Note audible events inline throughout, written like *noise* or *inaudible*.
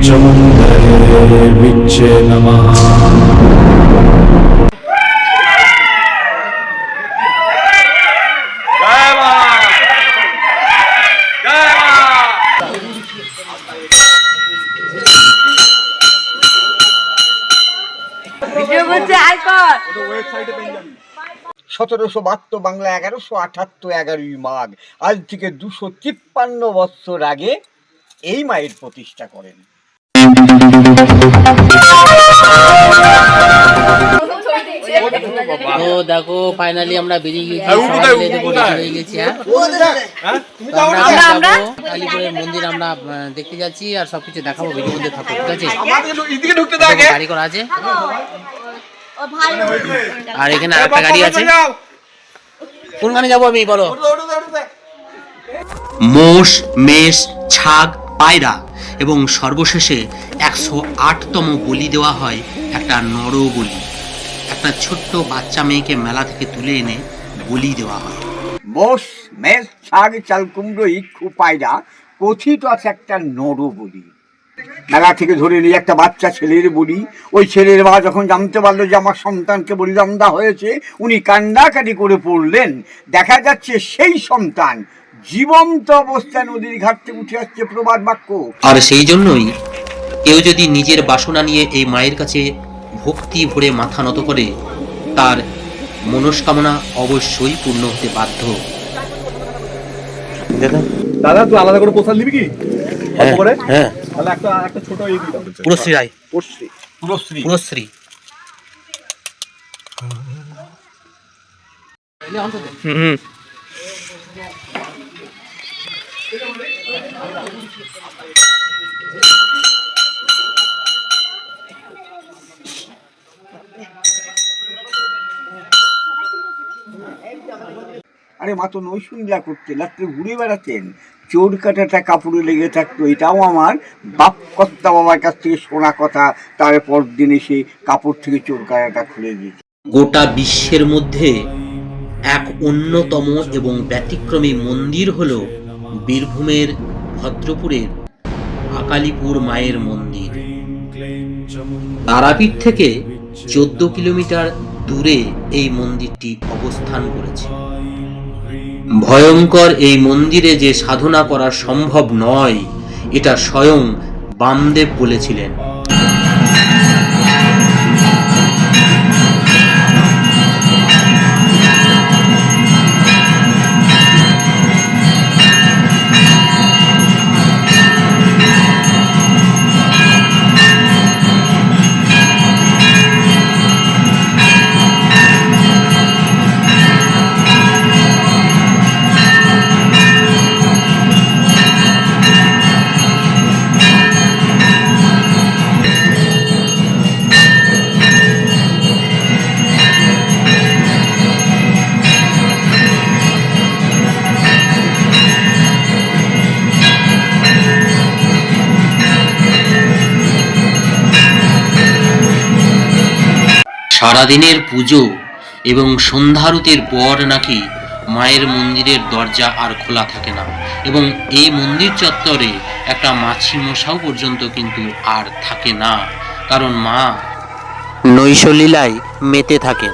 च मुन्दरे विच्चे नमः ভিডিও করছে আই কর সতেরোশো বাহাত্তর বাংলা এগারোশো আঠাত্তর এগারোই মাঘ আজ থেকে দুশো তিপ্পান্ন বৎসর আগে এই মায়ের প্রতিষ্ঠা করেন তো দেখো ফাইনালি আমরা বেরিয়ে গেছি হ্যাঁ, হ্যাঁ কালীপুরের মন্দির আমরা দেখতে যাচ্ছি আর সবকিছু দেখাবো ভিডিও মধ্যে থাকব ঠিক আছে এদিকে ঢুকতে দে আগে দেখো, গাড়ি করা আছে আর এখানে আরেকটা গাড়ি আছে কোনখানে যাব আমি বলো মোষ মেষ ছাগ পায়রা এবং সর্বশেষে একশো আটতম বলি দেওয়া হয় একটা নর বলি। একটা ছোট্ট বাচ্চা মেয়েকে মেলা থেকে তুলে এনে বলি দেওয়া হয়। মোষ, মেষ ছাগ চাল, কুমড়ো, ইক্ষু, পায়রা কথিত আছে একটা নর বলি। মেলা থেকে ধরে নিয়ে একটা বাচ্চা ছেলের বলি। ওই ছেলের মা যখন জানতে পারল যে আমার সন্তানকে বলিদান দেওয়া হয়েছে, উনি কান্নাকাটি করে পড়লেন। দেখা যাচ্ছে সেই সন্তান জীবন্ত অবস্থায় নদীর ঘাট থেকে উঠে আসছে প্রবাদ বাক্য। আর সেই জন্যই কেউ যদি নিজের বাসনা নিয়ে এই মায়ের কাছে ভক্তি ভরে মাথা নত করে তার মনস্কামনা অবশ্যই পূর্ণ হতে বাধ্য। দাদা? তুই আলাদা করে প্রসাদ দিবি কি? অল্প করে? হ্যাঁ। তাহলে একটা একটা ছোট এই দিই পুরশ্রী রায় পড়ছি পুরশ্রী। পুরশ্রী। আরে মা, তো নৈশুন্যা করতে, রাত্রে ঘুরে বেড়াতেন। চোর কাটাটা কাপড়ে লেগে থাকতো, এটাও আমার বাপ কর্তা বাবার কাছ থেকে শোনা কথা তারপর দিন এসে কাপড় থেকে চোর কাটাটা খুলে দিয়েছে। গোটা বিশ্বের মধ্যে এক অন্যতম এবং ব্যতিক্রমী মন্দির হল বীরভূমের ভদ্রপুরের আকালিপুর মায়ের মন্দির। তারাপীঠ থেকে চোদ্দ কিলোমিটার দূরে এই মন্দিরটি অবস্থান করেছে। ভয়ঙ্কর এই মন্দিরে যে সাধনা করা সম্ভব নয়, এটা স্বয়ং বামদেব বলেছিলেন। সারাদিনের পুজো এবং সন্ধ্যারতির পর নাকি মায়ের মন্দিরের দরজা আর খোলা থাকে না। এবং এই মন্দির চত্বরে একটা মাছি মশাও পর্যন্ত কিন্তু আর থাকে না। কারণ মা নৈশলীলায় মেতে থাকেন।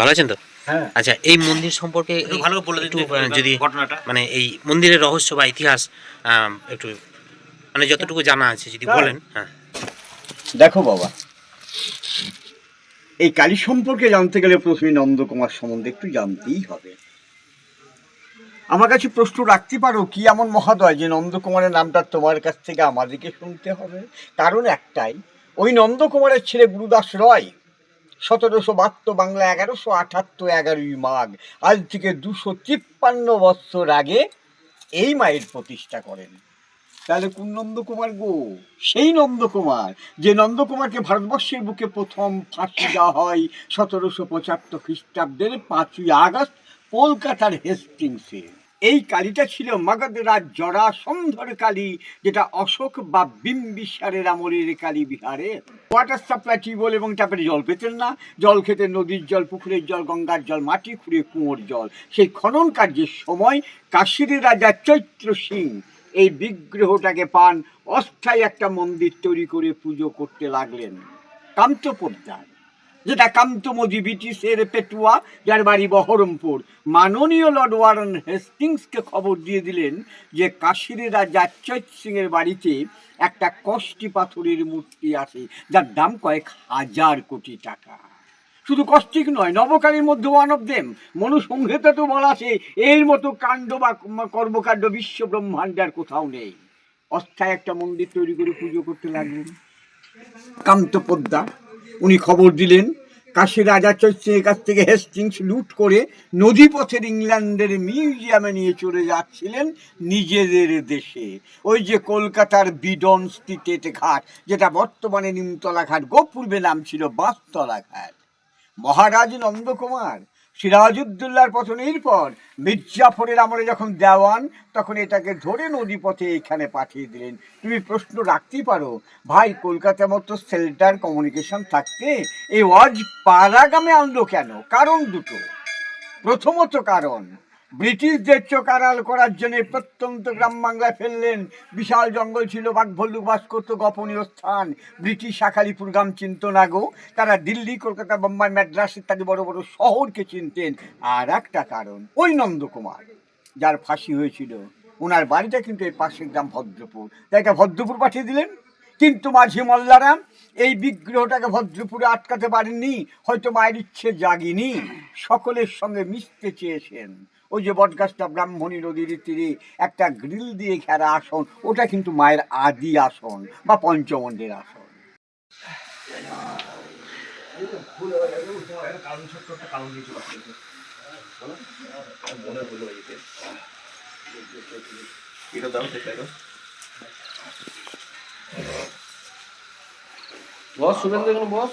ভালো আছেন তো? হ্যাঁ। আচ্ছা এই মন্দির সম্পর্কে ভালো বলে একটু যদি ঘটনাটা। মানে এই মন্দিরের রহস্য বা ইতিহাস একটু মানে যতটুকু জানা আছে যদি হ্যাঁ। বলেন হ্যাঁ। দেখো বাবা এই কালী সম্পর্কে জানতে গেলে প্রথমে নন্দকুমার সম্বন্ধে একটু জানতেই হবে। আমার কাছে প্রশ্ন রাখতে পারো কি এমন মহাদয় যে নন্দকুমারের নামটা তোমার কাছ থেকে আমাদেরকে শুনতে হবে? কারণ একটাই ওই নন্দকুমারের ছেলে গুরুদাস রয় সতেরোশো বাহাত্তর বাংলা এগারোশো আঠাত্তর এগারোই মাঘ। আজ থেকে দুশো তিপ্পান্ন বৎসর আগে এই মায়ের প্রতিষ্ঠা করেন। তাহলে কোন নন্দকুমার গো? সেই নন্দকুমার, যে নন্দকুমারকে ভারতবর্ষের বুকে প্রথম ফাঁসি দেওয়া হয় সতেরোশো পঁচাত্তর খ্রিস্টাব্দের পাঁচই আগস্ট কলকাতার হেস্টিংসে। এই কালীটা ছিল মগধরাজ জরাসন্ধর কালী, যেটা অশোক বা বিম্বিসারের আমলের কালী বিহারে। ওয়াটার সাপ্লাই টিউবওয়েল এবং ট্যাপের জল পেতেন না। জল খেতে নদীর জল, পুকুরের জল, গঙ্গার জল, মাটি খুঁড়ে কুঁয়োর জল। সেই খনন কার্যের সময় কাশীর রাজা চৈত্র সিং এই বিগ্রহটাকে পান, অস্থায়ী একটা মন্দির তৈরি করে পুজো করতে লাগলেন। কান্তপোদ্দার যেটা কান্তমজি ব্রিটিশের পেটুয়া, যার বাড়ি বহরমপুর। মাননীয় লর্ড ওয়ারেন হেস্টিংসকে খবর দিয়ে দিলেন যে কাশীর রাজা চৈত সিংয়ের বাড়িতে একটা কষ্টি পাথরের মূর্তি আছে, যার দাম কয়েক হাজার কোটি টাকা। শুধু কষ্টিক নয়, নবকালীর মধ্যে ওয়ান অফ দেম মনুসংহিতা তো বলা আছে, এর মতো কাণ্ড বা কর্মকাণ্ড বিশ্ব ব্রহ্মাণ্ডে আর কোথাও নেই। অস্থায়ী একটা মন্দির তৈরি করে পুজো করতে লাগলেন। কান্তপদ্মা উনি খবর দিলেন। কাশী রাজা চৈত্রের কাছ থেকে হেস্টিংস লুট করে নদীপথের ইংল্যান্ডের মিউজিয়ামে নিয়ে চলে যাচ্ছিলেন নিজেদের দেশে। ওই যে কলকাতার বিডন স্ট্রিটেট ঘাট, যেটা বর্তমানে নিমতলা ঘাট গোপূর্বে নাম ছিল বাঁশতলা ঘাট। মহারাজ নন্দকুমার সিরাজউদ্দৌলার পতনের পর মির্জাফরের আমলে যখন দেওয়ান, তখন এটাকে ধরে নদীপথে এখানে পাঠিয়ে দিলেন। তুমি প্রশ্ন রাখতেই পারো, ভাই, কলকাতার মতো সেল্টার কমিউনিকেশন থাকতে এই ওয়াজ পারাগামে আনলো কেন? কারণ দুটো। প্রথমত কারণ ব্রিটিশদের চোখ আড়াল করার জন্য প্রত্যন্ত গ্রাম বাংলায় ফেললেন। বিশাল জঙ্গল ছিল বাঘ ভল্লুক বাস করতো গোপনীয় স্থান। ব্রিটিশ শাখালিপুর গ্রাম চিনত না গো। তারা দিল্লি, কলকাতা, বোম্বাই ম্যাড্রাস ইত্যাদি বড় বড় শহরকে চিনতেন। আর একটা কারণ, ওই নন্দকুমার, যার ফাঁসি হয়েছিল। ওনার বাড়িটা কিন্তু এই পাশের গ্রাম ভদ্রপুর। তাই ভদ্রপুর পাঠিয়ে দিলেন। কিন্তু মাঝি মোল্লারা এই বিগ্রহটাকে ভদ্রপুরে আটকাতে পারেননি। হয়তো মায়ের ইচ্ছে জাগিনি। সকলের সঙ্গে মিশতে চেয়েছেন। ওই যে বটগাছটা ব্রাহ্মণী নদীর তীরে একটা গ্রিল দিয়ে ঘেরা আসন, ওটা কিন্তু মায়ের আদি আসন বা পঞ্চমন্ডের আসন। বস, শুভেন্দু এখানে বস।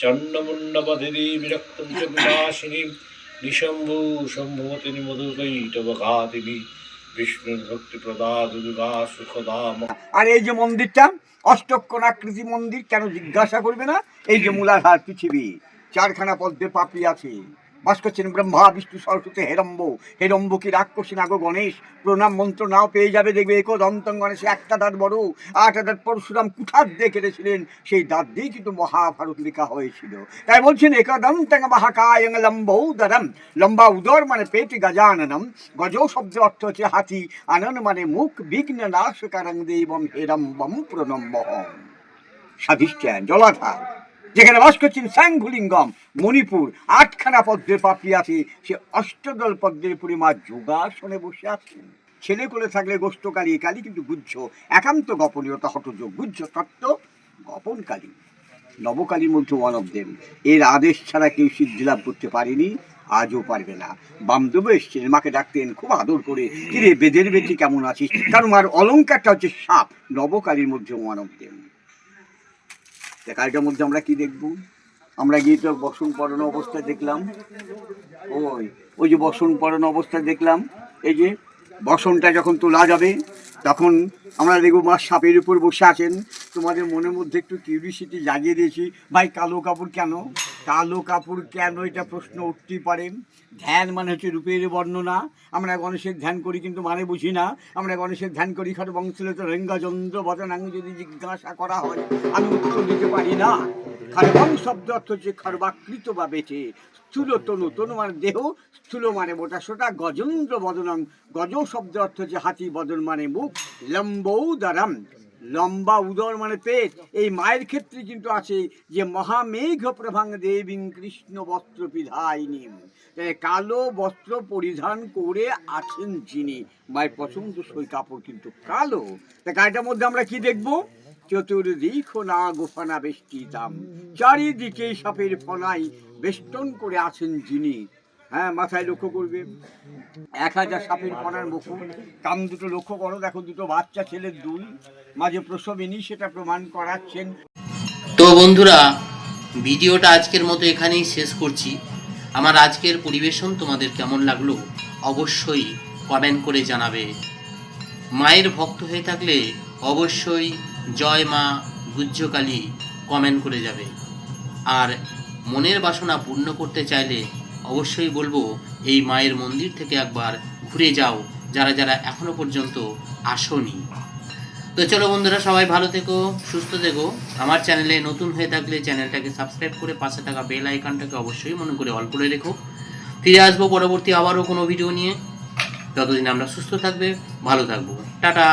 চণ্ডমুণ্ডপথিরি বিরক্ত চ বিনাশিনী নিশম্ভু শম্ভুমতিনী মধুকৈটবঘাতিনী বিষ্ণুর ভক্তিপ্রদা দুর্গা সুখদা আর এই যে মন্দিরটা অষ্টক্ষণাকৃতি মন্দির কেন জিজ্ঞাসা করবে না? এই যে *clears throat* মূলাধার পৃথিবী চারখানা পদ্মে পাপড়ি আছে। বাস করছেন ব্রহ্মা বিষ্ণু সরস্বতী হেরম্ব হেরম্ব কি রাক্ষসী নাগ গণেশ? প্রণাম মন্ত্র নাও পেয়ে যাবে, দেখবে একো দন্তং গণেশে একটা দাঁত বড়। আট দাঁত পরশুরাম কুঠার দিয়ে কেটেছিলেন, সেই দাঁত দিয়েই কিন্তু মহাভারত লেখা হয়েছিল। তাই বলছেন একদন্তং মহাকায়ং লম্বৌ দরম লম্বা উদর মানে পেট গজাননম। গজ শব্দ অর্থ হচ্ছে হাতি। আনন মানে মুখ, বিঘ্ন নাশকারং দেবম হেরম্বম প্রণম্বহম স্বাধিষ্ঠান জলাধার। যেখানে বাস করছেন স্যাংভুলিঙ্গম মণিপুর, আটখানা পদ্মের পাপড়ি আছে, সে অষ্টদল পদ্মের উপরে মা যোগাসনে বসে আছেন। ছেলে কোলে থাকলে গোষ্ঠ কালী কিন্তু গুজ্জ একান্ত গোপনীয়তা হটযোগ গুজ্জ তত্ত্ব গোপন কালী। নবকালীর মধ্যে ওয়ান অফ দেম এর আদেশ ছাড়া কেউ সিদ্ধি লাভ করতে পারেনি, আজও পারবে না। বামদেব এসছেন মাকে ডাকতেন, খুব আদর করে, কিরে বেদের বেটি, কেমন আছিস? কারণ মার অলঙ্কারটা হচ্ছে সাপ। নবকালীর মধ্যে ওয়ান অফ দেম তা কালটার মধ্যে আমরা কি দেখব? আমরা গিয়ে তো বসন পড়ানো অবস্থায় দেখলাম। ওই ওই যে বসন পড়ানো অবস্থায় দেখলাম। এই যে বসনটা যখন তোলা যাবে, তখন আমরা দেখব মা সাপের উপর বসে আছেন। তোমাদের মনের মধ্যে একটু কিউরিসিটি জাগিয়ে দিয়েছি, ভাই কালো কাপড় কেন? কালো কাপড় কেন এটা প্রশ্ন উঠতেই পারেন ধ্যান মানে হচ্ছে রূপের বর্ণনা। আমরা গণেশের ধ্যান করি কিন্তু মানে বুঝি না। আমরা গণেশের ধ্যান করি খর বংশলিত রেঙ্গাচন্দ্র বদনাঙ্গ যদি জিজ্ঞাসা করা হয়, আমি উত্তর দিতে পারি না। খারবং শব্দ অর্থ হচ্ছে খর্বাকৃত বা বেঁচে। স্থূল তনু তনু মানে দেহ, স্থূল মানে মোটা সোটা, গজেন্দ্র বদনং গজ শব্দ অর্থ হচ্ছে হাতি বদন মানে মুখ লম্বৌ দ্বারাম লম্বা উদর মানে পেট। এই মায়ের ক্ষেত্রে কিন্তু আছে যে মহামেঘ প্রভাং দেবী কৃষ্ণ বস্ত্র পিধাইনি কালো বস্ত্র পরিধান করে আছেন যিনি। মায়ের পছন্দ সই কাপড় কিন্তু কালো। তা গাড়িটার মধ্যে আমরা কি দেখব? চতুর্দিক না গোফানা বেষ্টিতাম। চারিদিকে সাপের ফনাই বেষ্টন করে আছেন যিনি। হ্যাঁ মাথায় লক্ষ্য করবে। এক হাজার সাপের ফনার মুখোশ কান দুটো লক্ষ্য করো, দেখো দুটো বাচ্চা ছেলের দুল মাঝে প্রসবিনী, সেটা প্রমাণ করাচ্ছেন। তো বন্ধুরা, ভিডিওটা আজকের মতো এখানেই শেষ করছি। আমার আজকের পরিবেশন তোমাদের কেমন লাগল অবশ্যই কমেন্ট করে জানাবে। মায়ের ভক্ত হয়ে থাকলে অবশ্যই জয় মা গুজ্জকালী কমেন্ট করে যাবে। আর মনের বাসনা পূর্ণ করতে চাইলে অবশ্যই বলব, এই মায়ের মন্দির থেকে একবার ঘুরে যাও, যারা যারা এখনও পর্যন্ত আসনি। তো চলো বন্ধুরা, সবাই ভালো থেকো, সুস্থ থেকো। আমার চ্যানেলে নতুন হয়ে থাকলে চ্যানেলটাকে সাবস্ক্রাইব করে পাশে থাকা বেল আইকনটাকে অবশ্যই মনে করে অল করে রেখো। ফিরে আসব পরবর্তী আবারও কোনো ভিডিও নিয়ে। ততদিন আমরা সুস্থ থাকবে, ভালো থাকব। টাটা!